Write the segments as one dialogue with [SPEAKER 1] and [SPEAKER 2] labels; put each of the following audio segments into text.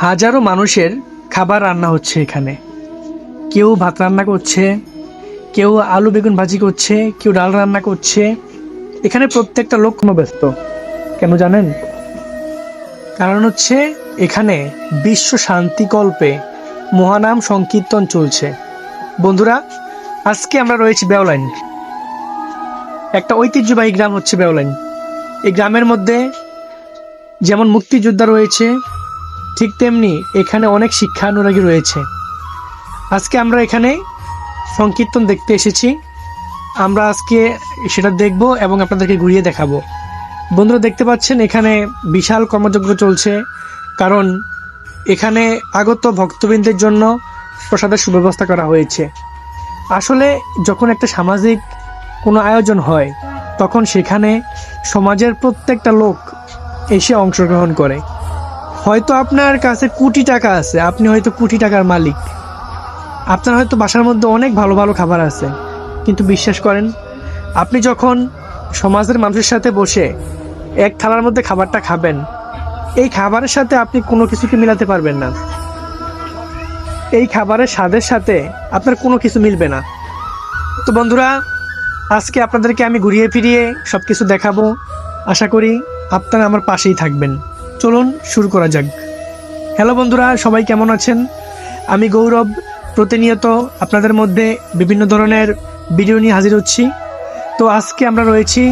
[SPEAKER 1] হাজারো মানুষের খাবার রান্না হচ্ছে এখানে। কেউ ভাত রান্না করছে, কেউ আলু বেগুন ভাজি করছে, কেউ ডাল রান্না করছে। এখানে প্রত্যেকটা লোক কোনো ব্যস্ত, কেন জানেন? কারণ হচ্ছে এখানে বিশ্ব শান্তিকল্পে মহানাম সংকীর্তন চলছে। বন্ধুরা, আজকে আমরা রয়েছি বেওলাইন। একটা ঐতিহ্যবাহী গ্রাম হচ্ছে বেওলাইন। এই গ্রামের মধ্যে যেমন মুক্তিযোদ্ধা রয়েছে ঠিক তেমনি এখানে অনেক শিক্ষানুরাগী রয়েছে। আজকে আমরা এখানে সংকীর্তন দেখতে এসেছি। আমরা আজকে সেটা দেখব এবং আপনাদেরকে ঘুরিয়ে দেখাবো। বন্ধুরা, দেখতে পাচ্ছেন এখানে বিশাল কর্মযজ্ঞ চলছে। কারণ এখানে আগত ভক্তবৃন্দের জন্য প্রসাদের সুব্যবস্থা করা হয়েছে। আসলে যখন একটা সামাজিক কোনো আয়োজন হয়, তখন সেখানে সমাজের প্রত্যেকটা লোক এসে অংশগ্রহণ করে। হয়তো আপনার কাছে কোটি টাকা আছে, আপনি হয়তো কোটি টাকার মালিক। আপনার হয়তো বাসার মধ্যে অনেক ভালো ভালো খাবার আছে, কিন্তু বিশ্বাস করেন, আপনি যখন সমাজের মানুষের সাথে বসে এক থালার মধ্যে খাবারটা খাবেন, এই খাবারের সাথে আপনি কোনো কিছুকে মিলাতে পারবেন না। এই খাবারের স্বাদের সাথে আপনার কোনো কিছু মিলবে না। তো বন্ধুরা, আজকে আপনাদেরকে আমি ঘুরিয়ে ফিরিয়ে সব কিছু দেখাবো। আশা করি আপনারা আমার পাশেই থাকবেন। চলুন শুরু করা যাক। হ্যালো বন্ধুরা, সবাই কেমন আছেন? আমি গৌরব, প্রতিনিয়ত আপনাদের মধ্যে বিভিন্ন ধরনের ভিডিও নিয়ে হাজির হচ্ছি। তো আজকে আমরা রয়েছি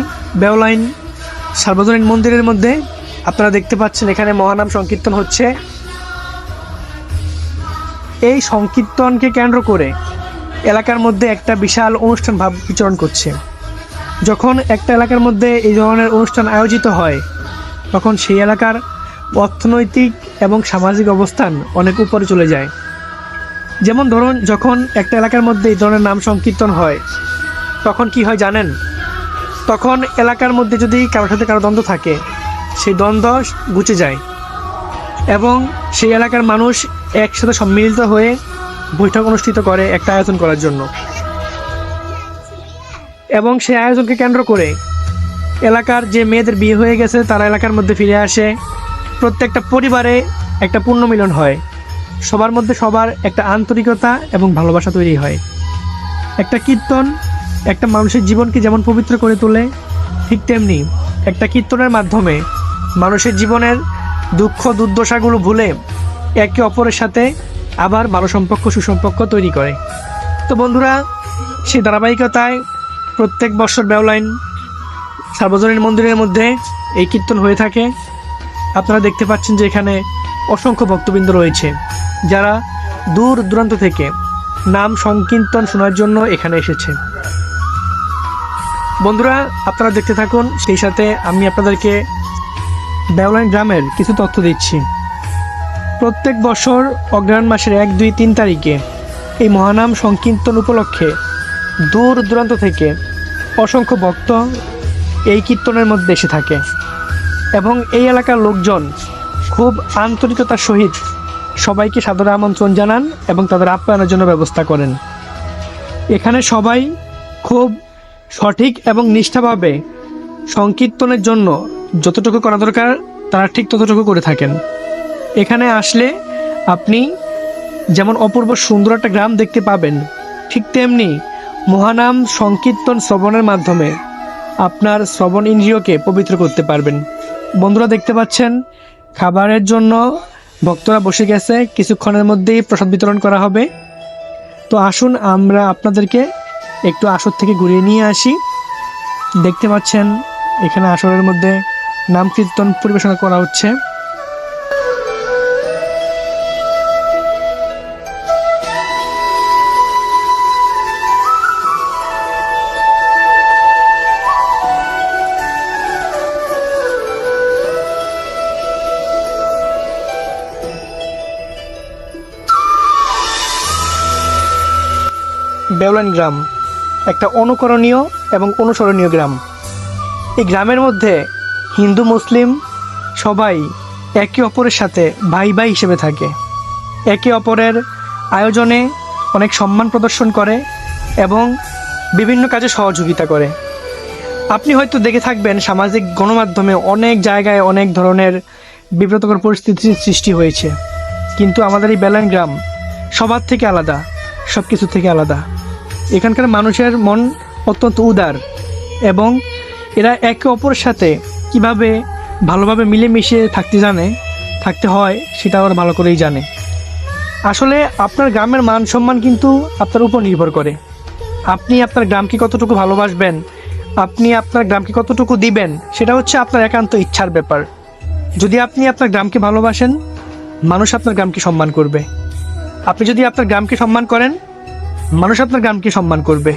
[SPEAKER 1] বেওলাইন সার্বজনীন মন্দিরের মধ্যে। আপনারা দেখতে পাচ্ছেন এখানে মহানাম সংকীর্তন হচ্ছে। এই সংকীর্তনকে কেন্দ্র করে এলাকার মধ্যে একটা বিশাল অনুষ্ঠান ভাব বিচরণ করছে। যখন একটা এলাকার মধ্যে এই ধরনের অনুষ্ঠান আয়োজিত হয়, তখন সেই এলাকার অর্থনৈতিক এবং সামাজিক অবস্থান অনেক উপরে চলে যায়। যেমন ধরুন, যখন একটা এলাকার মধ্যে এই ধরনের নাম সংকীর্তন হয়, তখন কি হয় জানেন? তখন এলাকার মধ্যে যদি কারোর সাথে কারও দ্বন্দ্ব থাকে, সেই দ্বন্দ্ব গুচে যায় এবং সেই এলাকার মানুষ একসাথে সম্মিলিত হয়ে বৈঠক অনুষ্ঠিত করে একটা আয়োজন করার জন্য। এবং সেই আয়োজনকে কেন্দ্র করে এলাকার যে মেয়েদের বিয়ে হয়ে গেছে, তারা এলাকার মধ্যে ফিরে আসে। প্রত্যেকটা পরিবারে একটা পূর্ণ মিলন হয়। সবার মধ্যে সবার একটা আন্তরিকতা এবং ভালোবাসা তৈরি হয়। একটা কীর্তন একটা মানুষের জীবনকে যেমন পবিত্র করে তোলে, ঠিক তেমনি একটা কীর্তনের মাধ্যমে মানুষের জীবনের দুঃখ, দুর্দশাগুলো ভুলে একে অপরের সাথে আবার ভালো সম্পর্ক, সুসম্পর্ক তৈরি করে। তো বন্ধুরা, সেই ধারাবাহিকতায় প্রত্যেক বছর বেওলাইন সার্বজনীন মন্দিরের মধ্যে এই কীর্তন হয়ে থাকে। আপনারা দেখতে পাচ্ছেন যে এখানে অসংখ্য ভক্তবৃন্দ রয়েছে, যারা দূর দূরান্ত থেকে নাম সংকীর্তন শোনার জন্য এখানে এসেছে। বন্ধুরা, আপনারা দেখতে থাকুন, সেই সাথে আমি আপনাদেরকে বেওলাইন গ্রামের কিছু তথ্য দিচ্ছি। প্রত্যেক বছর অগ্রহায়ণ মাসের এক, দুই, তিন তারিখে এই মহানাম সংকীর্তন উপলক্ষে দূর দূরান্ত থেকে অসংখ্য ভক্ত এই কীর্তনের মধ্যে এসে থাকে। এবং এই এলাকার লোকজন খুব আন্তরিকতার সহিত সবাইকে সাদর আমন্ত্রণ জানান এবং তাদের আপ্যায়নের জন্য ব্যবস্থা করেন। এখানে সবাই খুব সঠিক এবং নিষ্ঠাভাবে সংকীর্তনের জন্য যতটুকু করা দরকার, তারা ঠিক ততটুকু করে থাকেন। এখানে আসলে আপনি যেমন অপূর্ব সুন্দর একটা গ্রাম দেখতে পাবেন, ঠিক তেমনি মহানাম সংকীর্তন শ্রবণের মাধ্যমে আপনার শ্রবণ ইন্দ্রিয়কে পবিত্র করতে পারবেন। বন্ধুরা দেখতে পাচ্ছেন, খাবারের জন্য ভক্তরা বসে গেছে, কিছুক্ষণের মধ্যেই প্রসাদ বিতরণ করা হবে। তো আসুন, আমরা আপনাদেরকে একটু আসর থেকে ঘুরিয়ে নিয়ে আসি। দেখতে পাচ্ছেন, এখানে আসরের মধ্যে নাম কীর্তন পরিবেশনা করা হচ্ছে। বেউলান গ্রাম, একটা অনুকরণীয় এবং অনুসরণীয় গ্রাম। এই গ্রামের মধ্যে হিন্দু, মুসলিম সবাই একে অপরের সাথে ভাই ভাই হিসেবে থাকে। একে অপরের আয়োজনে অনেক সম্মান প্রদর্শন করে এবং বিভিন্ন কাজে সহযোগিতা করে। আপনি হয়তো দেখে থাকবেন সামাজিক গণমাধ্যমে অনেক জায়গায় অনেক ধরনের বিব্রতকর পরিস্থিতির সৃষ্টি হয়েছে। কিন্তু আমাদের এই বেলান গ্রাম সবার থেকে আলাদা সব কিছু থেকে আলাদা। এখানকার মানুষের মন অত্যন্ত উদার এবং এরা একে অপরের সাথে কীভাবে ভালোভাবে মিলেমিশে থাকতে জানে, থাকতে হয়, সেটা ওরা ভালো করেই জানে। আসলে আপনার গ্রামের মান সম্মান কিন্তু আপনার উপর নির্ভর করে। আপনি আপনার গ্রামকে কতটুকু ভালোবাসবেন, আপনি আপনার গ্রামকে কতটুকু দিবেন, সেটা হচ্ছে আপনার একান্ত ইচ্ছার ব্যাপার। যদি আপনি আপনার গ্রামকে ভালোবাসেন, মানুষ আপনার গ্রামকে সম্মান করবে। আপনি যদি আপনার গ্রামকে সম্মান করেন মানুষ আপনার গ্রামকে সম্মান করবে?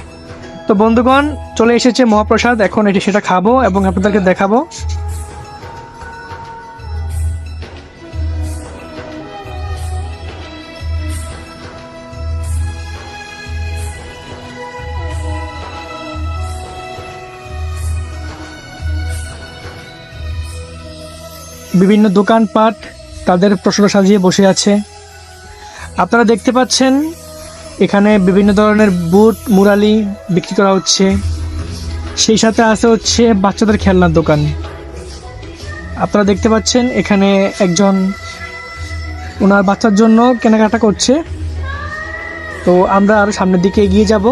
[SPEAKER 1] তো বন্ধুগণ, চলে এসেছে মহাপ্রসাদ, এখন এটি সেটা খাব এবং আপনাদেরকে দেখাবো। বিভিন্ন দোকানপাট তাদের প্রশ্ন সাজিয়ে বসে আছে। আপনারা দেখতে পাচ্ছেন এখানে বিভিন্ন ধরনের বুট, মুরালি বিক্রি করা হচ্ছে। সেই সাথে আছে হচ্ছে বাচ্চাদের খেলনার দোকান। আপনারা দেখতে পাচ্ছেন এখানে একজন ওনার বাচ্চার জন্য কেনাকাটা করছে। তো আমরা আরও সামনের দিকে এগিয়ে যাব।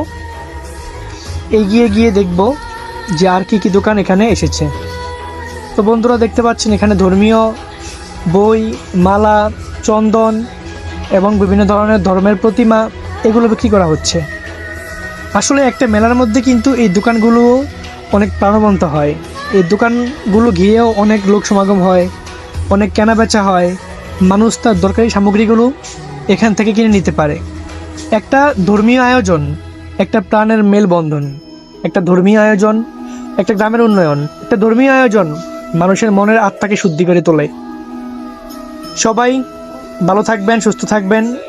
[SPEAKER 1] এগিয়ে গিয়ে দেখব যে আর কী কী দোকান এখানে এসেছে। তো বন্ধুরা দেখতে পাচ্ছেন এখানে ধর্মীয় বই, মালা, চন্দন এবং বিভিন্ন ধরনের ধর্মের প্রতিমা এগুলো বিক্রি করা হচ্ছে। আসলে একটা মেলার মধ্যে কিন্তু এই দোকানগুলো অনেক প্রাণবন্ত হয়। এই দোকানগুলো ঘিরেও অনেক লোক সমাগম হয়, অনেক কেনা বেচা হয়। মানুষ তার দরকারি সামগ্রীগুলো এখান থেকে কিনে নিতে পারে। একটা ধর্মীয় আয়োজন, একটা প্রাণের মেলবন্ধন, একটা ধর্মীয় আয়োজন, একটা গ্রামের উন্নয়ন, একটা ধর্মীয় আয়োজন মানুষের মনের আত্মাকে শুদ্ধি করে তোলে। সবাই ভালো থাকবেন, সুস্থ থাকবেন।